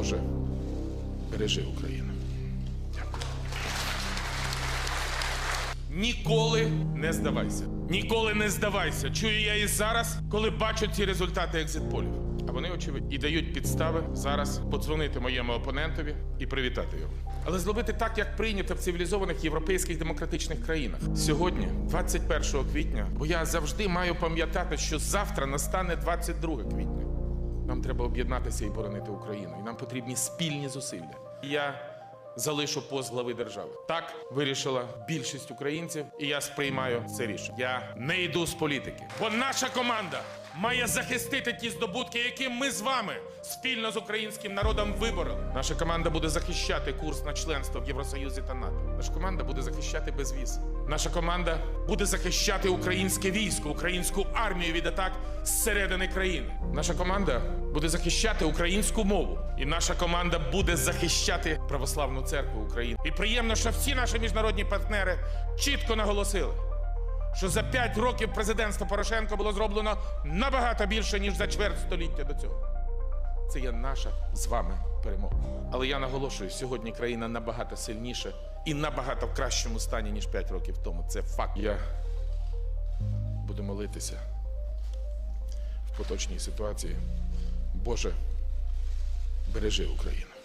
Боже, бережи Україну. Дякую. Ніколи не здавайся. Ніколи не здавайся. Чую я і зараз, коли бачу ці результати екзитполів. А вони, очевидно, і дають підстави зараз подзвонити моєму опонентові і привітати його. Але зробити так, як прийнято в цивілізованих європейських демократичних країнах. Сьогодні, 21 квітня, бо я завжди маю пам'ятати, що завтра настане 22 квітня. Нам треба об'єднатися і боронити Україну. І нам потрібні спільні зусилля. Я залишу пост глави держави. Так вирішила більшість українців, і я сприймаю це рішення. Я не йду з політики, бо наша команда має захистити ті здобутки, які ми з вами спільно з українським народом вибороли. Наша команда буде захищати курс на членство в Євросоюзі та НАТО. Наша команда буде захищати безвіз. Наша команда буде захищати українське військо, українську армію від атак зсередини країни. Наша команда буде захищати українську мову, і наша команда буде захищати православну церкву України. І приємно, що всі наші міжнародні партнери чітко наголосили, що за п'ять років президентства Порошенка було зроблено набагато більше ніж за чверть століття до цього. Це є наша з вами перемога. Але я наголошую, сьогодні країна набагато сильніша і набагато в кращому стані, ніж 5 років тому. Це факт. Я буду молитися в поточній ситуації. Боже, бережи Україну.